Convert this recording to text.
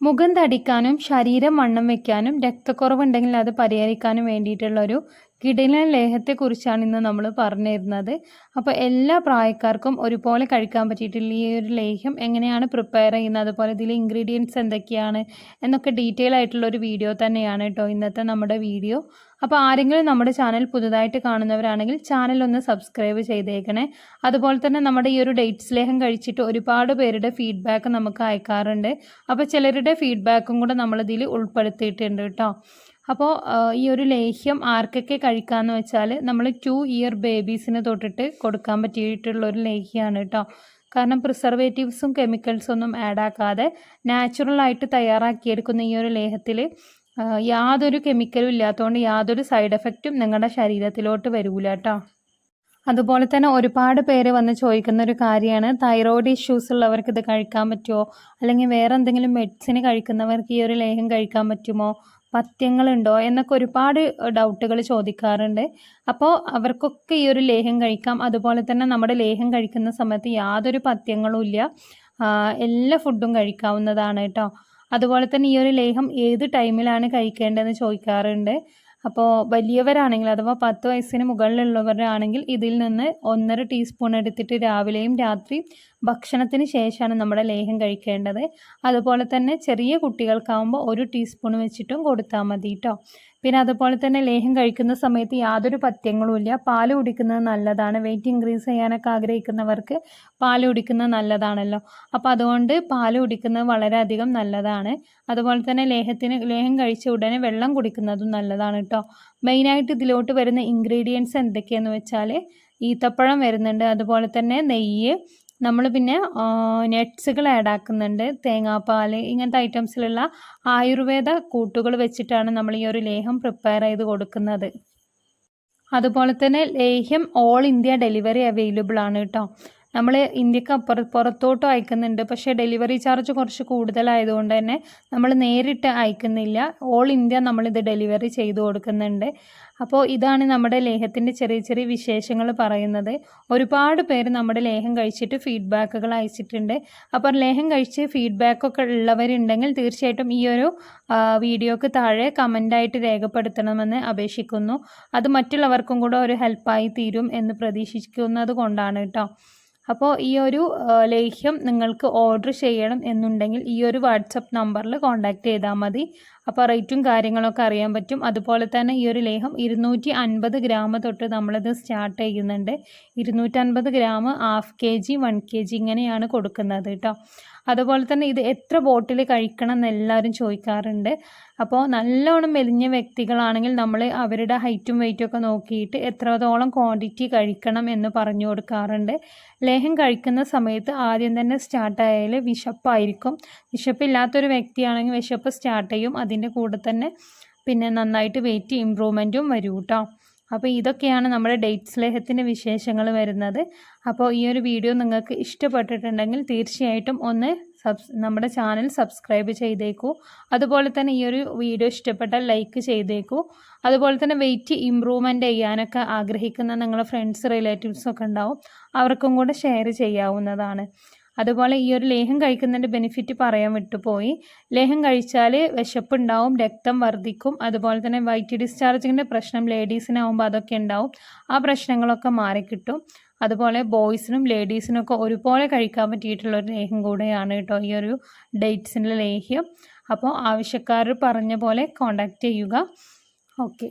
മുഖം തടിക്കാനും ശരീരം വണ്ണം വയ്ക്കാനും രക്തക്കുറവുണ്ടെങ്കിൽ അത് പരിഹരിക്കാനും വേണ്ടിയിട്ടുള്ളൊരു കിടിലൻ ലേഹത്തെക്കുറിച്ചാണ് ഇന്ന് നമ്മൾ പറഞ്ഞു തരുന്നത് അപ്പോൾ എല്ലാ പ്രായക്കാർക്കും ഒരുപോലെ കഴിക്കാൻ പറ്റിയിട്ടുള്ള ഈ ഒരു ലേഹ്യം എങ്ങനെയാണ് പ്രിപ്പയർ ചെയ്യുന്നത്? അതുപോലെ ഇതിൽ ഇൻഗ്രീഡിയൻസ് എന്തൊക്കെയാണ്? എന്നൊക്കെ ഡീറ്റെയിൽ ആയിട്ടുള്ള ഒരു വീഡിയോ തന്നെയാണ് കേട്ടോ ഇന്നത്തെ നമ്മുടെ വീഡിയോ അപ്പോൾ ആരെങ്കിലും നമ്മുടെ ചാനൽ പുതുതായിട്ട് കാണുന്നവരാണെങ്കിൽ ചാനൽ ഒന്ന് സബ്സ്ക്രൈബ് ചെയ്തേക്കണേ. അതുപോലെ തന്നെ നമ്മുടെ ഈ ഒരു ഡേറ്റ്സ് ലേഹം കഴിച്ചിട്ട് ഒരുപാട് പേരുടെ ഫീഡ്ബാക്ക് നമുക്ക് അയക്കാറുണ്ട്. അപ്പോൾ ചിലരുടെ ഫീഡ്ബാക്കും കൂടെ നമ്മളിതിൽ ഉൾപ്പെടുത്തിയിട്ടുണ്ട് കേട്ടോ. അപ്പോൾ ഈ ഒരു ലേഹ്യം ആർക്കൊക്കെ കഴിക്കാമെന്ന് വെച്ചാൽ നമ്മൾ ടു ഇയർ ബേബീസിന് തൊട്ടിട്ട് കൊടുക്കാൻ പറ്റിയിട്ടുള്ള ഒരു ലേഹ്യമാണ് കേട്ടോ. കാരണം പ്രിസർവേറ്റീവ്സും കെമിക്കൽസും ഒന്നും ആഡ് ആക്കാതെ നാച്ചുറലായിട്ട് തയ്യാറാക്കിയെടുക്കുന്ന ഈ ഒരു ലേഹത്തിൽ യാതൊരു കെമിക്കലും ഇല്ലാത്തതുകൊണ്ട് യാതൊരു സൈഡ് എഫക്റ്റും നിങ്ങളുടെ ശരീരത്തിലോട്ട് വരൂല കേട്ടോ അതുപോലെ തന്നെ ഒരുപാട് പേര് വന്ന് ചോദിക്കുന്ന ഒരു കാര്യമാണ് തൈറോയ്ഡ് ഇഷ്യൂസ് ഉള്ളവർക്ക് ഇത് കഴിക്കാൻ പറ്റുമോ അല്ലെങ്കിൽ വേറെ എന്തെങ്കിലും മെഡിസിൻ കഴിക്കുന്നവർക്ക് ഈ ഒരു ലേഹം കഴിക്കാൻ പറ്റുമോ? പഥ്യങ്ങളുണ്ടോ? എന്നൊക്കെ ഒരുപാട് ഡൗട്ടുകൾ ചോദിക്കാറുണ്ട്. അപ്പോൾ അവർക്കൊക്കെ ഈ ഒരു ലേഹം കഴിക്കാം. അതുപോലെ തന്നെ നമ്മുടെ ലേഹം കഴിക്കുന്ന സമയത്ത് യാതൊരു പഥ്യങ്ങളും ഇല്ല. എല്ലാ ഫുഡും കഴിക്കാവുന്നതാണ് കേട്ടോ അതുപോലെ തന്നെ ഈ ഒരു ലേഹം ഏത് ടൈമിലാണ് കഴിക്കേണ്ടതെന്ന് ചോദിക്കാറുണ്ട്. അപ്പോൾ വലിയവരാണെങ്കിൽ അഥവാ പത്ത് വയസ്സിന് മുകളിലുള്ളവരാണെങ്കിൽ ഇതിൽ നിന്ന് ഒന്നര ടീസ്പൂൺ എടുത്തിട്ട് രാവിലെയും രാത്രി ഭക്ഷണത്തിന് ശേഷമാണ് നമ്മുടെ ലേഹം കഴിക്കേണ്ടത്. അതുപോലെ തന്നെ ചെറിയ കുട്ടികൾക്കാവുമ്പോൾ ഒരു ടീസ്പൂൺ വെച്ചിട്ടും കൊടുത്താൽ മതി കേട്ടോ പിന്നെ അതുപോലെ തന്നെ ലേഹം കഴിക്കുന്ന സമയത്ത് യാതൊരു പഥ്യങ്ങളുമില്ല പാൽ കുടിക്കുന്നത് നല്ലതാണ്. വെയിറ്റ് ഇൻക്രീസ് ചെയ്യാനൊക്കെ ആഗ്രഹിക്കുന്നവർക്ക് പാൽ കുടിക്കുന്നത് നല്ലതാണല്ലോ. അപ്പോൾ അതുകൊണ്ട് പാൽ കുടിക്കുന്നത് വളരെയധികം നല്ലതാണ്. അതുപോലെ തന്നെ ലേഹത്തിന് ലേഹം കഴിച്ച ഉടനെ വെള്ളം കുടിക്കുന്നതും നല്ലതാണ് കേട്ടോ. മെയിനായിട്ട് ഇതിലോട്ട് വരുന്ന ഇൻഗ്രീഡിയൻസ് എന്തൊക്കെയാണെന്ന് വെച്ചാൽ ഈത്തപ്പഴം വരുന്നുണ്ട്. അതുപോലെ തന്നെ നെയ്യ് നമ്മൾ പിന്നെ നട്ട്സുകൾ ആഡ് ആക്കുന്നുണ്ട്. തേങ്ങാപ്പാൽ ഇങ്ങനത്തെ ഐറ്റംസിലുള്ള ആയുർവേദ കൂട്ടുകൾ വെച്ചിട്ടാണ് നമ്മൾ ഈ ഒരു ലേഹം പ്രിപ്പയർ ചെയ്ത് കൊടുക്കുന്നത്. അതുപോലെ തന്നെ ലേഹ്യം ഓൾ ഇന്ത്യ ഡെലിവറി അവൈലബിൾ ആണ് കേട്ടോ. നമ്മൾ ഇന്ത്യയ്ക്ക് അപ്പുറ പുറത്തോട്ടും അയക്കുന്നുണ്ട്. പക്ഷേ ഡെലിവറി ചാർജ് കുറച്ച് കൂടുതലായതുകൊണ്ട് തന്നെ നമ്മൾ നേരിട്ട് അയക്കുന്നില്ല. ഓൾ ഇന്ത്യ നമ്മളിത് ഡെലിവറി ചെയ്തു കൊടുക്കുന്നുണ്ട്. അപ്പോൾ ഇതാണ് നമ്മുടെ ലേഹത്തിന്റെ ചെറിയ ചെറിയ വിശേഷങ്ങൾ പറയുന്നത്. ഒരുപാട് പേര് നമ്മുടെ ലേഹം കഴിച്ചിട്ട് ഫീഡ്ബാക്കുകൾ അയച്ചിട്ടുണ്ട്. അപ്പോൾ ലേഹം കഴിച്ച് ഫീഡ്ബാക്കൊക്കെ ഉള്ളവരുണ്ടെങ്കിൽ തീർച്ചയായിട്ടും ഈ ഒരു വീഡിയോക്ക് താഴെ കമന്റായിട്ട് രേഖപ്പെടുത്തണമെന്ന് അപേക്ഷിക്കുന്നു. അത് മറ്റുള്ളവർക്കും കൂടെ ഒരു ഹെൽപ്പായി തീരും എന്ന് പ്രതീക്ഷിക്കുന്നത് കൊണ്ടാണ് കേട്ടോ. അപ്പോൾ ഈ ഒരു ലേഹ്യം നിങ്ങൾക്ക് ഓർഡർ ചെയ്യണം എന്നുണ്ടെങ്കിൽ ഈ ഒരു വാട്സപ്പ് നമ്പറിൽ കോൺടാക്റ്റ് ചെയ്താൽ മതി. അപ്പോൾ റേറ്റും കാര്യങ്ങളൊക്കെ അറിയാൻ പറ്റും. അതുപോലെ തന്നെ ഈ ഒരു ലേഹം ഇരുന്നൂറ്റി അൻപത് ഗ്രാം തൊട്ട് നമ്മളിത് സ്റ്റാർട്ട് ചെയ്യുന്നുണ്ട്. ഇരുന്നൂറ്റൻപത് gram half K G one K G ഇങ്ങനെയാണ് കൊടുക്കുന്നത് കേട്ടോ അതുപോലെ തന്നെ ഇത് എത്ര ബോട്ടിൽ കഴിക്കണം എന്ന് എല്ലാവരും ചോദിക്കാറുണ്ട്. അപ്പോൾ നല്ലോണം മെലിഞ്ഞ വ്യക്തികളാണെങ്കിൽ നമ്മൾ അവരുടെ ഹൈറ്റും വെയിറ്റും ഒക്കെ നോക്കിയിട്ട് എത്രത്തോളം ക്വാണ്ടിറ്റി കഴിക്കണം എന്ന് പറഞ്ഞു കൊടുക്കാറുണ്ട്. കഴിക്കുന്ന സമയത്ത് ആദ്യം തന്നെ സ്റ്റാർട്ടായാൽ വിശപ്പായിരിക്കും. വിശപ്പില്ലാത്തൊരു വ്യക്തിയാണെങ്കിൽ വിശപ്പ് സ്റ്റാർട്ട് ചെയ്യും. അതിന്റെ കൂടെ തന്നെ പിന്നെ നന്നായിട്ട് വെയിറ്റ് ഇമ്പ്രൂവ്മെന്റും വരും കേട്ടോ അപ്പോൾ ഇതൊക്കെയാണ് നമ്മുടെ ഡേറ്റ് സ്ലേഹത്തിന്റെ വിശേഷങ്ങൾ വരുന്നത്. അപ്പോൾ ഈ ഒരു വീഡിയോ നിങ്ങൾക്ക് ഇഷ്ടപ്പെട്ടിട്ടുണ്ടെങ്കിൽ തീർച്ചയായിട്ടും ഒന്ന് സബ്സ് നമ്മുടെ ചാനൽ സബ്സ്ക്രൈബ് ചെയ്തേക്കൂ. അതുപോലെ തന്നെ ഈ ഒരു വീഡിയോ ഇഷ്ടപ്പെട്ടാൽ ലൈക്ക് ചെയ്തേക്കൂ. അതുപോലെ തന്നെ വെയിറ്റ് ഇമ്പ്രൂവ്മെന്റ് ചെയ്യാനൊക്കെ ആഗ്രഹിക്കുന്ന നിങ്ങളുടെ ഫ്രണ്ട്സ് റിലേറ്റീവ്സൊക്കെ ഉണ്ടാവും. അവർക്കും കൂടെ ഷെയർ ചെയ്യാവുന്നതാണ്. അതുപോലെ ഈ ഒരു ലേഹം കഴിക്കുന്നതിന്റെ ബെനിഫിറ്റ് പറയാൻ വിട്ടുപോയി. ലേഹം കഴിച്ചാൽ വിശപ്പുണ്ടാവും രക്തം വർദ്ധിക്കും അതുപോലെ തന്നെ വൈറ്റ് ഡിസ്ചാർജിങ്ങിന്റെ പ്രശ്നം ലേഡീസിനാവുമ്പോൾ അതൊക്കെ ഉണ്ടാവും. ആ പ്രശ്നങ്ങളൊക്കെ മാറിക്കിട്ടും. അതുപോലെ ബോയ്സിനും ലേഡീസിനും ഒക്കെ ഒരുപോലെ കഴിക്കാൻ പറ്റിയിട്ടുള്ള ഒരു ലേഹം കൂടെയാണ് കേട്ടോ ഈ ഒരു ഡേറ്റ്സിന്റെ ലേഹ്യം. അപ്പോൾ ആവശ്യക്കാർ പറഞ്ഞ പോലെ കോണ്ടാക്ട് ചെയ്യുക. ഓക്കെ